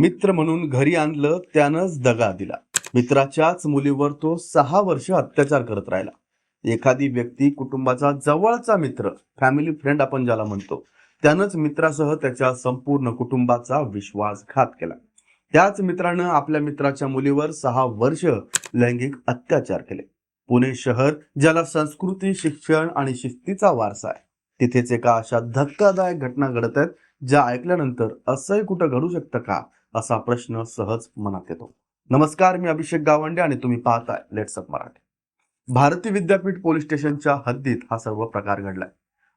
मित्र म्हणून घरी आणलं त्यानंच दगा दिला. मित्राच्याच मुलीवर तो सहा वर्ष अत्याचार करत राहिला. एखादी व्यक्ती कुटुंबाचा जवळचा मित्र फॅमिली फ्रेंड आपण ज्याला म्हणतो त्यानंच मित्रासह त्याच्या संपूर्ण कुटुंबाचा विश्वासघात केला. त्याच मित्रानं आपल्या मित्राच्या मुलीवर सहा वर्ष लैंगिक अत्याचार केले. पुणे शहर ज्याला संस्कृती शिक्षण आणि शिस्तीचा वारसा आहे. तिथेच एका अशा धक्कादायक घटना घडत आहेत ज्या ऐकल्यानंतर असंही कुठं घडू शकतं का? असा प्रश्न सहज मनात येतो. नमस्कार मी अभिषेक गावंडे आणि तुम्ही पाहताय let's up Marathi. Bharati Vidyapeeth police स्टेशनच्या हद्दीत हा सर्व प्रकार घडलाय.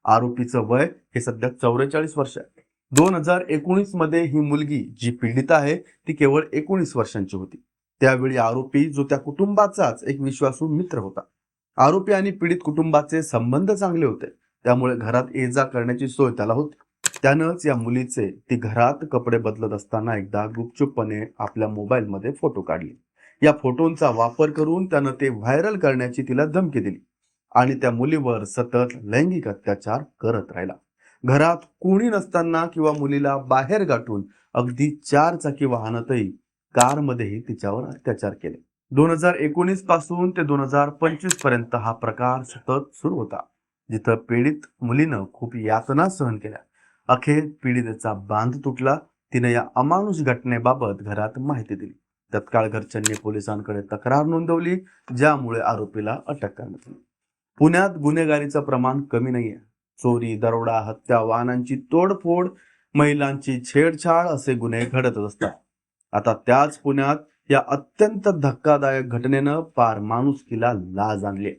आरोपीचं वय हे सध्या चौवेचाळीस वर्ष आहे. दोन हजार एकोणीसमध्ये ही मुलगी जी पीडित आहे ती केवळ एकोणीस वर्षांची होती. त्यावेळी आरोपी जो त्या कुटुंबाचाच एक विश्वासू मित्र होता. आरोपी आणि पीडित कुटुंबाचे संबंध चांगले होते. त्यामुळे घरात ये जा करण्याची सोय त्याला होती. त्यानंच या मुलीचे ती घरात कपडे बदलत असताना एकदा गुपचूपपणे आपल्या मोबाईलमध्ये फोटो काढले. या फोटोंचा वापर करून त्यानं ते व्हायरल करण्याची तिला धमकी दिली आणि त्या मुलीवर सतत लैंगिक अत्याचार करत राहिला. घरात कोणी नसताना किंवा मुलीला बाहेर गाठून अगदी चार चाकी वाहनातही कारमध्येही तिच्यावर अत्याचार केले. दोन हजार एकोणीसपासून ते दोन हजार पंचवीसपर्यंत हा प्रकार सतत सुरू होता जिथं पीडित मुलीनं खूप यातना सहन केल्या. अखेर पीडितेचा बांध तुटला. तिने या अमानुष घटनेबाबत घरात माहिती दिली. तत्काळ घरच्यांनी पोलिसांकडे तक्रार नोंदवली ज्यामुळे आरोपीला अटक करण्यात आली. पुण्यात गुन्हेगारीचं प्रमाण कमी नाहीये. चोरी दरोडा हत्या वाहनांची तोडफोड महिलांची छेडछाड असे गुन्हे घडतच असतात. आता त्याच पुण्यात या अत्यंत धक्कादायक घटनेनं पार माणुसकीला लाज आणली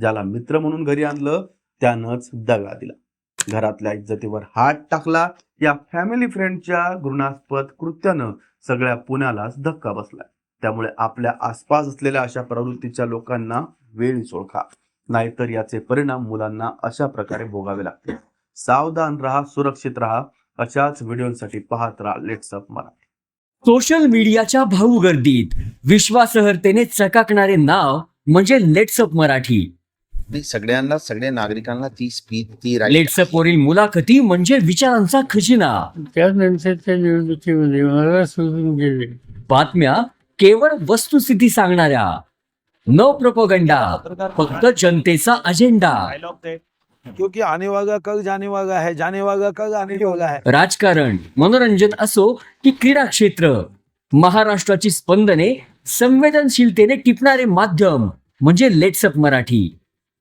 ज्याला मित्र म्हणून घरी आणलं त्यानंच दगा दिला. घरातल्या इज्जतीवर हात टाकला. या फॅमिली फ्रेंडच्या घृणास्पद कृत्यानं सगळ्या पुण्यालाच धक्का बसलाय त्यामुळे आपल्या आसपास असलेल्या अशा प्रवृत्तीच्या लोकांना वेळीच ओळखा नाहीतर याचे परिणाम मुलांना अशा प्रकारे भोगावे लागतील. सावधान राहा सुरक्षित राहा. अशाच व्हिडिओसाठी पाहत राहा लेट्सअप मराठी. सोशल मीडियाच्या भाऊ गर्दीत. विश्वासार्हतेने चकाकणारे नाव म्हणजे लेट्सअप मराठी. नाही, सगळ्यांना सगळ्या नागरिकांना ती स्पीच ती लेट्सअप वरील मुलाखती म्हणजे विचारांचा खजिना. त्यानंतरच्या निवडणुकीमध्ये मला सोडून गेले बातम्या केवळ वस्तुस्थिती सांगणाऱ्या. न प्रोपोगंडा फक्त जनतेचा अजेंडा क्योंकि आने वाला कल जाने वाला है जाने वाला कल आने वाला है. राजकारण मनोरंजन असो की क्रीडा क्षेत्र महाराष्ट्राची स्पंदने संवेदनशीलतेने टिपणारे माध्यम म्हणजे लेट्सअप मराठी.